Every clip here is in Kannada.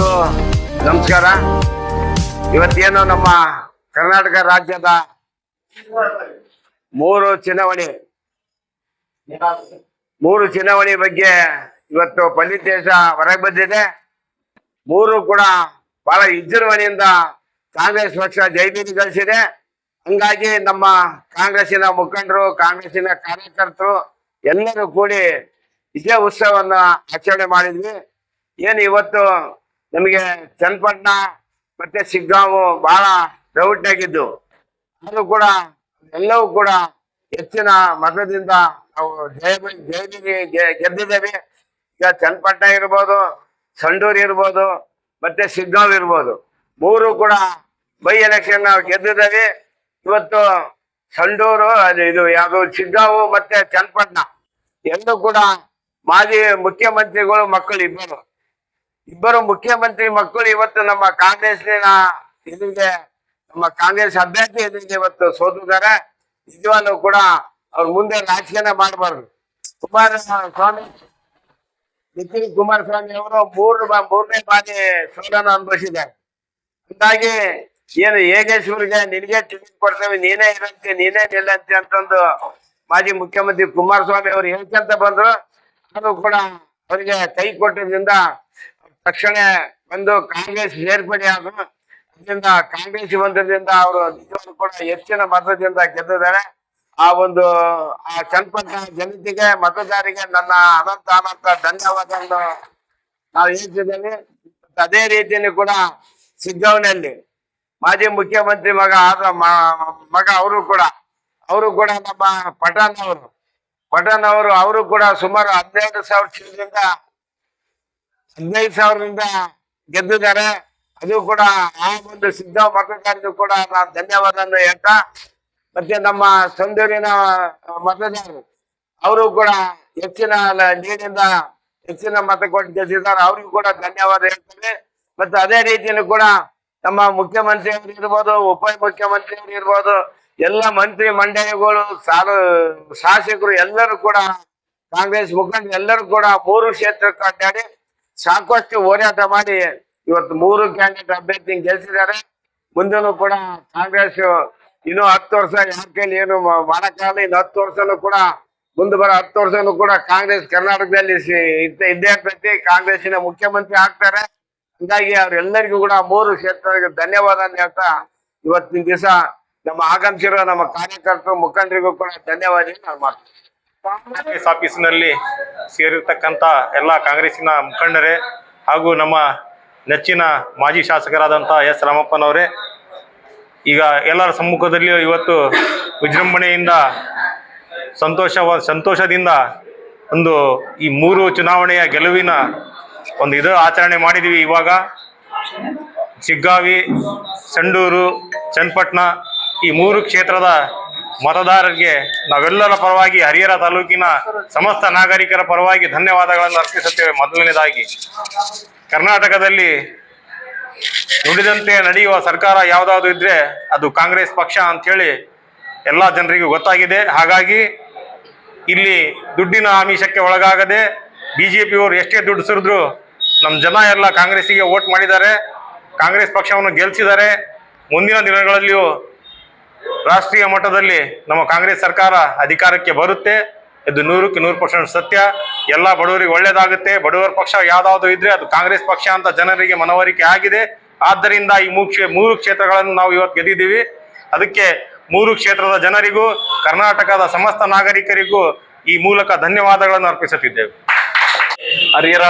ಎಲ್ರಿಗೂ ನಮಸ್ಕಾರ. ಇವತ್ತೇನು ನಮ್ಮ ಕರ್ನಾಟಕ ರಾಜ್ಯದ ಮೂರು ಚುನಾವಣೆ ಮೂರು ಚುನಾವಣೆ ಬಗ್ಗೆ ಇವತ್ತು ಫಲಿತಾಂಶ ಹೊರಗೆ ಬಂದಿದೆ. ಮೂರು ಕೂಡ ಬಹಳ ವಿಜೃಂಭಣೆಯಿಂದ ಕಾಂಗ್ರೆಸ್ ಪಕ್ಷ ಜೈಬೀರಿ ಗಳಿಸಿದೆ. ಹಂಗಾಗಿ ನಮ್ಮ ಕಾಂಗ್ರೆಸ್ಸಿನ ಮುಖಂಡರು, ಕಾಂಗ್ರೆಸ್ಸಿನ ಕಾರ್ಯಕರ್ತರು ಎಲ್ಲರೂ ಕೂಡಿ ಇದೇ ಉತ್ಸವವನ್ನ ಆಚರಣೆ ಮಾಡಿದ್ವಿ. ಏನು ಇವತ್ತು ನಮಗೆ ಚನ್ನಪಟ್ಟಣ ಮತ್ತೆ ಸಿಗ್ಗಾವು ಬಹಳ ಡೌಟ್ ಆಗಿದ್ದು. ಅದು ಕೂಡ ಎಲ್ಲವೂ ಕೂಡ ಹೆಚ್ಚಿನ ಮತದಿಂದ ನಾವು ಜಯ ಜಯಬೀರಿ ಗೆ- ಗೆದ್ದಿದ್ದೇವೆ. ಈಗ ಚನ್ನಪಟ್ಟಣ ಇರ್ಬೋದು, ಸಂಡೂರು ಇರ್ಬೋದು, ಮತ್ತೆ ಸಿಗ್ಗಾವ್ ಇರ್ಬೋದು. ಮೂರು ಕೂಡ ಬೈ ಎಲೆಕ್ಷನ್ ನಾವು ಗೆದ್ದಿದ್ದೇವೆ. ಇವತ್ತು ಸಂಡೂರು ಇದು ಯಾವುದು ಸಿಗ್ಗಾವು ಮತ್ತೆ ಚನ್ನಪಟ್ಟಣ. ಎಲ್ಲೂ ಕೂಡ ಮಾಜಿ ಮುಖ್ಯಮಂತ್ರಿಗಳು ಮಕ್ಕಳು ಇಬ್ಬರು ಇಬ್ಬರು ಮುಖ್ಯಮಂತ್ರಿ ಮಕ್ಕಳು ಇವತ್ತು ನಮ್ಮ ಕಾಂಗ್ರೆಸ್ನ ಎದುರಿಗೆ, ನಮ್ಮ ಕಾಂಗ್ರೆಸ್ ಅಭ್ಯರ್ಥಿ ಎದುರಿಗೆ ಇವತ್ತು ಸೋತಿದ್ದಾರೆ. ನಿಜವಾಗ್ಲೂ ಕೂಡ ಅವ್ರ ಮುಂದೆ ರಾಜಕೀಯ ಮಾಡಬಾರ್ದು. ಕುಮಾರಸ್ವಾಮಿ, ನಿಖಿಲ್ ಕುಮಾರಸ್ವಾಮಿ ಅವರು ಮೂರು ಮೂರನೇ ಬಾರಿ ಸೋಲನ್ನು ಅನುಭವಿಸಿದ್ದಾರೆ. ಹಾಗಾಗಿ ಏನು ಯೋಗೇಶ್ವರಿಗೆ ನಿನಗೆ ಟಿಕೆಟ್ ಕೊಡ್ತೇವೆ, ನೀನೇ ಇರಂತೆ ನೀನೇ ನಿಲ್ಲಂತೆ ಅಂತಂದು ಮಾಜಿ ಮುಖ್ಯಮಂತ್ರಿ ಕುಮಾರಸ್ವಾಮಿ ಅವರು ಹೇಳ್ಕೊಂತ ಬಂದ್ರು. ಅದು ಕೂಡ ಅವರಿಗೆ ಕೈ ಕೊಟ್ಟದ್ರಿಂದ ತಕ್ಷಣ ಒಂದು ಕಾಂಗ್ರೆಸ್ ಸೇರ್ಪಡೆ ಆದ್ರು ಅದರಿಂದ ಕಾಂಗ್ರೆಸ್ ಬಂದದ್ರಿಂದ ಅವರು ಕೂಡ ಹೆಚ್ಚಿನ ಮತದಿಂದ ಗೆದ್ದಿದ್ದಾರೆ. ಆ ಒಂದು, ಆ ಚನ್ನಪಟ್ಟಣ ಜನತೆಗೆ ಮತದಾರಿಗೆ ನನ್ನ ಅನಂತ ಅನಂತ ಧನ್ಯವಾದವನ್ನು ನಾವು ಹೇಳ್ತಿದ್ದೇನೆ ಅದೇ ರೀತಿಯಲ್ಲಿ ಕೂಡ ಸಿಗ್ಗಾವ್ನಲ್ಲಿ ಮಾಜಿ ಮುಖ್ಯಮಂತ್ರಿ ಮಗ ಆದ ಮಗ ಅವರು ಕೂಡ ಅವರು ಕೂಡ ನಮ್ಮ ಪಠಾಣ್ ಅವರು. ಪಠಾಣ್ ಅವರು ಅವರು ಕೂಡ ಸುಮಾರು ಹದಿನೈದು ಸಾವಿರ ಹದಿನೈದು ಸಾವಿರದಿಂದ ಗೆದ್ದಿದ್ದಾರೆ. ಅದು ಕೂಡ ಆ ಒಂದು ಸಿದ್ಧ ಮತದಾರರಿಗೂ ಕೂಡ ನಾನು ಧನ್ಯವಾದವನ್ನು ಹೇಳ್ತಾ, ಮತ್ತೆ ನಮ್ಮ ಸಂದೂರಿನ ಮತದಾರರು, ಅವರು ಕೂಡ ಹೆಚ್ಚಿನ ನೀರಿಂದ ಹೆಚ್ಚಿನ ಮತ ಕೊಟ್ಟು ಗೆದ್ದಿದ್ದಾರೆ. ಅವ್ರಿಗೂ ಕೂಡ ಧನ್ಯವಾದ ಹೇಳ್ತೇವೆ ಮತ್ತೆ ಅದೇ ರೀತಿಯಲ್ಲಿ ಕೂಡ ನಮ್ಮ ಮುಖ್ಯಮಂತ್ರಿ ಅವರು ಇರ್ಬೋದು, ಉಪ ಮುಖ್ಯಮಂತ್ರಿ ಅವರು ಇರ್ಬೋದು, ಎಲ್ಲ ಮಂತ್ರಿ ಮಂಡಳಿಗಳು ಸಾರು ಶಾಸಕರು ಎಲ್ಲರೂ ಕೂಡ ಕಾಂಗ್ರೆಸ್ ಮುಖಂಡರು ಎಲ್ಲರೂ ಕೂಡ ಮೂರು ಕ್ಷೇತ್ರಕ್ಕೆ ಅಡ್ಡಾಡಿ ಸಾಕಷ್ಟು ಹೋರಾಟ ಮಾಡಿ ಇವತ್ತು ಮೂರು ಕ್ಯಾಂಡಿಡೇಟ್ ಅಭ್ಯರ್ಥಿ ಗೆಲ್ಸಿದ್ದಾರೆ. ಮುಂದೆನೂ ಕೂಡ ಕಾಂಗ್ರೆಸ್ ಇನ್ನು ಹತ್ತು ವರ್ಷ ಯಾರ ಕೈಲಿ ಏನು ಮಾಡಕ್ಕಾಗಲ್ಲ ಇನ್ನು ಹತ್ತು ವರ್ಷನೂ ಕೂಡ ಮುಂದೆ ಬರೋ ಹತ್ತು ವರ್ಷನೂ ಕೂಡ ಕಾಂಗ್ರೆಸ್ ಕರ್ನಾಟಕದಲ್ಲಿ ಇದ್ದೇ ಇರ್ತೈತಿ ಕಾಂಗ್ರೆಸ್ಸಿನ ಮುಖ್ಯಮಂತ್ರಿ ಆಗ್ತಾರೆ. ಹಂಗಾಗಿ ಅವ್ರೆಲ್ಲರಿಗೂ ಕೂಡ ಮೂರು ಕ್ಷೇತ್ರಗಳಿಗೆ ಧನ್ಯವಾದ ಹೇಳ್ತಾ ಇವತ್ತಿನ ದಿವಸ ನಮ್ಮ ಆಗಮಿಸಿರೋ ನಮ್ಮ ಕಾರ್ಯಕರ್ತರು ಮುಖಂಡರಿಗೂ ಕೂಡ ಧನ್ಯವಾದ ನಾನು ಮಾಡ್ತೀನಿ. ಕಾಂಗ್ರೆಸ್ ಆಫೀಸಿನಲ್ಲಿ ಸೇರಿರ್ತಕ್ಕಂಥ ಎಲ್ಲ ಕಾಂಗ್ರೆಸ್ಸಿನ ಮುಖಂಡರೇ ಹಾಗೂ ನಮ್ಮ ನೆಚ್ಚಿನ ಮಾಜಿ ಶಾಸಕರಾದಂಥ ಎಸ್ ರಾಮಪ್ಪನವರೇ, ಈಗ ಎಲ್ಲರ ಸಮ್ಮುಖದಲ್ಲಿಯೂ ಇವತ್ತು ವಿಜೃಂಭಣೆಯಿಂದ ಸಂತೋಷ, ಸಂತೋಷದಿಂದ ಒಂದು ಈ ಮೂರು ಚುನಾವಣೆಯ ಗೆಲುವಿನ ಒಂದು ಇದು ಆಚರಣೆ ಮಾಡಿದ್ದೀವಿ ಇವಾಗ. ಶಿಗ್ಗಾವಿ, ಸಂಡೂರು, ಚನ್ನಪಟ್ಟಣ ಈ ಮೂರು ಕ್ಷೇತ್ರದ ಮತದಾರರಿಗೆ ನಾವೆಲ್ಲರ ಪರವಾಗಿ ಹರಿಹರ ತಾಲೂಕಿನ ಸಮಸ್ತ ನಾಗರಿಕರ ಪರವಾಗಿ ಧನ್ಯವಾದಗಳನ್ನು ಅರ್ಪಿಸುತ್ತೇವೆ. ಮೊದಲನೇದಾಗಿ, ಕರ್ನಾಟಕದಲ್ಲಿ ನುಡಿದಂತೆ ನಡೆಯುವ ಸರ್ಕಾರ ಯಾವುದಾದ್ರು ಇದ್ರೆ ಅದು ಕಾಂಗ್ರೆಸ್ ಪಕ್ಷ ಅಂತೇಳಿ ಎಲ್ಲ ಜನರಿಗೂ ಗೊತ್ತಾಗಿದೆ. ಹಾಗಾಗಿ ಇಲ್ಲಿ ದುಡ್ಡಿನ ಆಮಿಷಕ್ಕೆ ಒಳಗಾಗದೆ ಬಿ ಜೆ ಪಿಯವರು ಎಷ್ಟೇ ದುಡ್ಡು ಸುರಿದ್ರು ನಮ್ಮ ಜನ ಎಲ್ಲ ಕಾಂಗ್ರೆಸ್ಸಿಗೆ ವೋಟ್ ಮಾಡಿದ್ದಾರೆ. ಕಾಂಗ್ರೆಸ್ ಪಕ್ಷವನ್ನು ಗೆಲ್ಲಿಸಿದ್ದಾರೆ ಮುಂದಿನ ದಿನಗಳಲ್ಲಿಯೂ ರಾಷ್ಟ್ರೀಯ ಮಟ್ಟದಲ್ಲಿ ನಮ್ಮ ಕಾಂಗ್ರೆಸ್ ಸರ್ಕಾರ ಅಧಿಕಾರಕ್ಕೆ ಬರುತ್ತೆ. ಇದು ನೂರಕ್ಕೆ ನೂರು ಪರ್ಸೆಂಟ್ ಸತ್ಯ. ಎಲ್ಲ ಬಡವರಿಗೆ ಒಳ್ಳೇದಾಗುತ್ತೆ. ಬಡವರ ಪಕ್ಷ ಯಾವ್ದಾದ್ರು ಇದ್ರೆ ಅದು ಕಾಂಗ್ರೆಸ್ ಪಕ್ಷ ಅಂತ ಜನರಿಗೆ ಮನವರಿಕೆ ಆಗಿದೆ. ಆದ್ದರಿಂದ ಈ ಮೂರು ಮೂರು ಕ್ಷೇತ್ರಗಳನ್ನು ನಾವು ಇವತ್ತು ಗೆದ್ದಿದ್ದೀವಿ. ಅದಕ್ಕೆ ಮೂರು ಕ್ಷೇತ್ರದ ಜನರಿಗೂ, ಕರ್ನಾಟಕದ ಸಮಸ್ತ ನಾಗರಿಕರಿಗೂ ಈ ಮೂಲಕ ಧನ್ಯವಾದಗಳನ್ನು ಅರ್ಪಿಸುತ್ತಿದ್ದೇವೆ. ಹರಿಹರ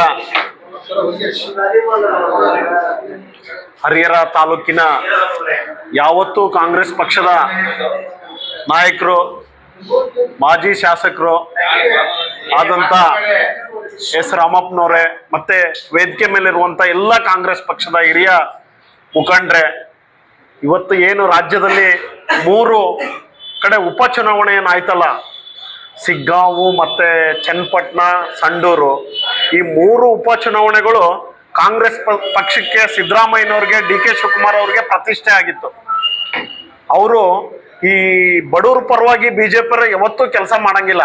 ಹರಿಹರ ತಾಲೂಕಿನ ಯಾವತ್ತೂ ಕಾಂಗ್ರೆಸ್ ಪಕ್ಷದ ನಾಯಕರು, ಮಾಜಿ ಶಾಸಕರು ಆದಂತ ಎಸ್ ರಾಮಪ್ಪನವರೇ, ಮತ್ತೆ ವೇದಿಕೆ ಮೇಲಿರುವಂತ ಎಲ್ಲ ಕಾಂಗ್ರೆಸ್ ಪಕ್ಷದ ಹಿರಿಯ ಮುಖಂಡ್ರೆ, ಇವತ್ತು ಏನು ರಾಜ್ಯದಲ್ಲಿ ಮೂರು ಕಡೆ ಉಪಚುನಾವಣೆ ಏನಾಯ್ತಲ್ಲ ಸಿಗ್ಗಾಂವು ಮತ್ತೆ ಚನ್ನಪಟ್ಟಣ, ಸಂಡೂರು ಈ ಮೂರು ಉಪಚುನಾವಣೆಗಳು ಕಾಂಗ್ರೆಸ್ ಪಕ್ಷಕ್ಕೆ ಸಿದ್ದರಾಮಯ್ಯನವ್ರಿಗೆ, ಡಿ ಕೆ ಶಿವಕುಮಾರ್ ಅವ್ರಿಗೆ ಪ್ರತಿಷ್ಠೆ ಆಗಿತ್ತು. ಅವರು ಈ ಬಡವ್ರ ಪರವಾಗಿ ಬಿಜೆಪಿ ಯಾವತ್ತೂ ಕೆಲಸ ಮಾಡಂಗಿಲ್ಲ.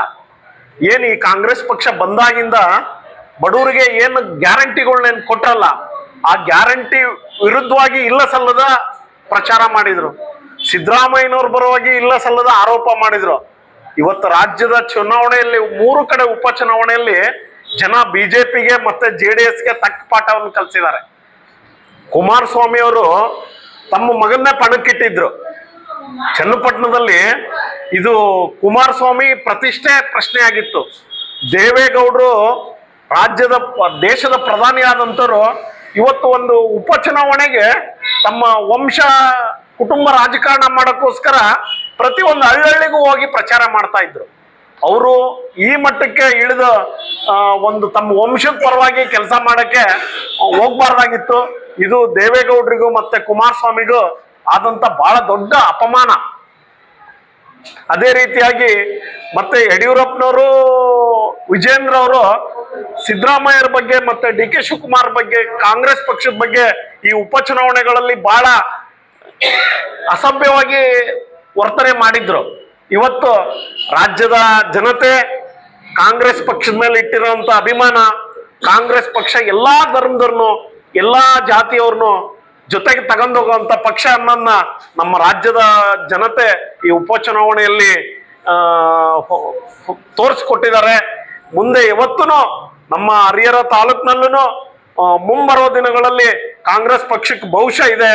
ಏನು ಈ ಕಾಂಗ್ರೆಸ್ ಪಕ್ಷ ಬಂದಾಗಿಂದ ಬಡವರಿಗೆ ಏನು ಗ್ಯಾರಂಟಿಗಳನ್ನೇನು ಕೊಟ್ಟಲ್ಲ ಆ ಗ್ಯಾರಂಟಿ ವಿರುದ್ಧವಾಗಿ ಇಲ್ಲ ಸಲ್ಲದ ಪ್ರಚಾರ ಮಾಡಿದ್ರು. ಸಿದ್ದರಾಮಯ್ಯನವ್ರ ಪರವಾಗಿ ಇಲ್ಲ ಸಲ್ಲದ ಆರೋಪ ಮಾಡಿದ್ರು. ಇವತ್ತು ರಾಜ್ಯದ ಚುನಾವಣೆಯಲ್ಲಿ ಮೂರು ಕಡೆ ಉಪಚುನಾವಣೆಯಲ್ಲಿ ಜನ ಬಿಜೆಪಿಗೆ ಮತ್ತೆ ಜೆ ಡಿ ಎಸ್ಗೆ ತಕ್ಕ ಪಾಠವನ್ನು ಕಲಿಸಿದ್ದಾರೆ. ಕುಮಾರಸ್ವಾಮಿ ಅವರು ತಮ್ಮ ಮಗನ್ನೇ ಪಣಕ್ಕಿಟ್ಟಿದ್ರು. ಚನ್ನಪಟ್ಟಣದಲ್ಲಿ ಇದು ಕುಮಾರಸ್ವಾಮಿ ಪ್ರತಿಷ್ಠೆ ಪ್ರಶ್ನೆ ಆಗಿತ್ತು ದೇವೇಗೌಡರು ರಾಜ್ಯದ ದೇಶದ ಪ್ರಧಾನಿ ಇವತ್ತು ಒಂದು ಉಪಚುನಾವಣೆಗೆ ತಮ್ಮ ವಂಶ ಕುಟುಂಬ ರಾಜಕಾರಣ ಮಾಡೋಕ್ಕೋಸ್ಕರ ಪ್ರತಿ ಒಂದು ಹಳ್ಳಿಗೂ ಹೋಗಿ ಪ್ರಚಾರ ಮಾಡ್ತಾ ಇದ್ರು. ಅವರು ಈ ಮಟ್ಟಕ್ಕೆ ಇಳಿದ ಒಂದು ತಮ್ಮ ವಂಶದ ಪರವಾಗಿ ಕೆಲಸ ಮಾಡಕ್ಕೆ ಹೋಗ್ಬಾರ್ದಾಗಿತ್ತು. ಇದು ದೇವೇಗೌಡರಿಗೂ ಮತ್ತೆ ಕುಮಾರಸ್ವಾಮಿಗೂ ಆದಂತ ಬಹಳ ದೊಡ್ಡ ಅಪಮಾನ. ಅದೇ ರೀತಿಯಾಗಿ ಮತ್ತೆ ಯಡಿಯೂರಪ್ಪನವರು ವಿಜೇಂದ್ರ ಅವರು ಸಿದ್ದರಾಮಯ್ಯರ ಬಗ್ಗೆ ಮತ್ತೆ ಡಿ ಕೆ ಶಿವಕುಮಾರ್ ಬಗ್ಗೆ, ಕಾಂಗ್ರೆಸ್ ಪಕ್ಷದ ಬಗ್ಗೆ ಈ ಉಪಚುನಾವಣೆಗಳಲ್ಲಿ ಬಹಳ ಅಸಭ್ಯವಾಗಿ ವರ್ತನೆ ಮಾಡಿದ್ರು. ಇವತ್ತು ರಾಜ್ಯದ ಜನತೆ ಕಾಂಗ್ರೆಸ್ ಪಕ್ಷದ ಮೇಲೆ ಇಟ್ಟಿರುವಂತ ಅಭಿಮಾನ, ಕಾಂಗ್ರೆಸ್ ಪಕ್ಷ ಎಲ್ಲಾ ಧರ್ಮದವ್ರನ್ನು, ಎಲ್ಲಾ ಜಾತಿಯವ್ರನ್ನು ಜೊತೆಗೆ ತಗೊಂಡೋಗುವಂತ ಪಕ್ಷ ಅನ್ನೋದನ್ನ ನಮ್ಮ ರಾಜ್ಯದ ಜನತೆ ಈ ಉಪಚುನಾವಣೆಯಲ್ಲಿ, ಆ ತೋರಿಸ್ಕೊಟ್ಟಿದ್ದಾರೆ. ಮುಂದೆ ಯಾವತ್ತೂ ನಮ್ಮ ಹರಿಹರ ತಾಲೂಕಿನಲ್ಲೂ ಮುಂಬರುವ ದಿನಗಳಲ್ಲಿ ಕಾಂಗ್ರೆಸ್ ಪಕ್ಷಕ್ಕೆ ಭವಿಷ್ಯ ಇದೆ.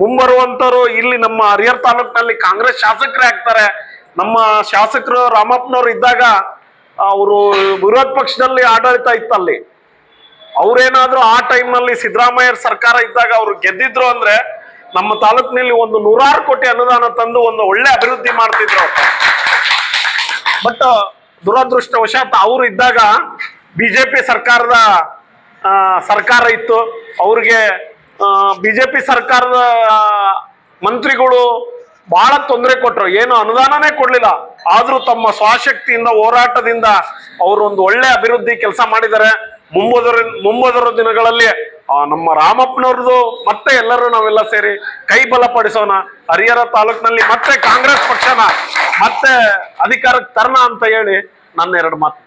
ಮುಂಬರುವಂತರು ಇಲ್ಲಿ ನಮ್ಮ ಹರಿಹರ್ ತಾಲೂಕಿನಲ್ಲಿ ಕಾಂಗ್ರೆಸ್ ಶಾಸಕರೇ ಆಗ್ತಾರೆ. ನಮ್ಮ ಶಾಸಕರು ರಾಮಪ್ಪನವ್ರು ಇದ್ದಾಗ ಅವರು ವಿರೋಧ ಪಕ್ಷದಲ್ಲಿ ಆಡಳಿತ ಇತ್ತಲ್ಲಿ. ಅವ್ರೇನಾದ್ರೂ ಆ ಟೈಮ್ನಲ್ಲಿ ಸಿದ್ದರಾಮಯ್ಯ ಸರ್ಕಾರ ಇದ್ದಾಗ ಅವ್ರು ಗೆದ್ದಿದ್ರು ಅಂದ್ರೆ ನಮ್ಮ ತಾಲೂಕಿನಲ್ಲಿ ಒಂದು ನೂರಾರು ಕೋಟಿ ಅನುದಾನ ತಂದು ಒಂದು ಒಳ್ಳೆ ಅಭಿವೃದ್ಧಿ ಮಾಡ್ತಿದ್ರು ಬಟ್ ದುರದೃಷ್ಟವಶಾತ್ ಅವರು ಇದ್ದಾಗ ಬಿಜೆಪಿ ಸರ್ಕಾರದ ಸರ್ಕಾರ ಇತ್ತು. ಅವ್ರಿಗೆ ಬಿಜೆಪಿ ಸರ್ಕಾರದ ಮಂತ್ರಿಗಳು ಬಹಳ ತೊಂದರೆ ಕೊಟ್ಟರು ಏನು ಅನುದಾನನೇ ಕೊಡ್ಲಿಲ್ಲ. ಆದ್ರೂ ತಮ್ಮ ಸ್ವಾಶಕ್ತಿಯಿಂದ, ಹೋರಾಟದಿಂದ ಅವರು ಒಂದು ಒಳ್ಳೆ ಅಭಿವೃದ್ಧಿ ಕೆಲಸ ಮಾಡಿದ್ದಾರೆ. ಮುಂಬದರ ಮುಂಬದರ ದಿನಗಳಲ್ಲಿ ನಮ್ಮ ರಾಮಪ್ಪನವ್ರದ್ದು ಮತ್ತೆ ಎಲ್ಲರೂ ನಾವೆಲ್ಲ ಸೇರಿ ಕೈ ಬಲಪಡಿಸೋಣ ಹರಿಹರ ತಾಲೂಕಿನಲ್ಲಿ ಮತ್ತೆ ಕಾಂಗ್ರೆಸ್ ಪಕ್ಷನ ಮತ್ತೆ ಅಧಿಕಾರಕ್ಕೆ ತರಣ ಅಂತ ಹೇಳಿ ನನ್ನ ಎರಡು ಮಾತು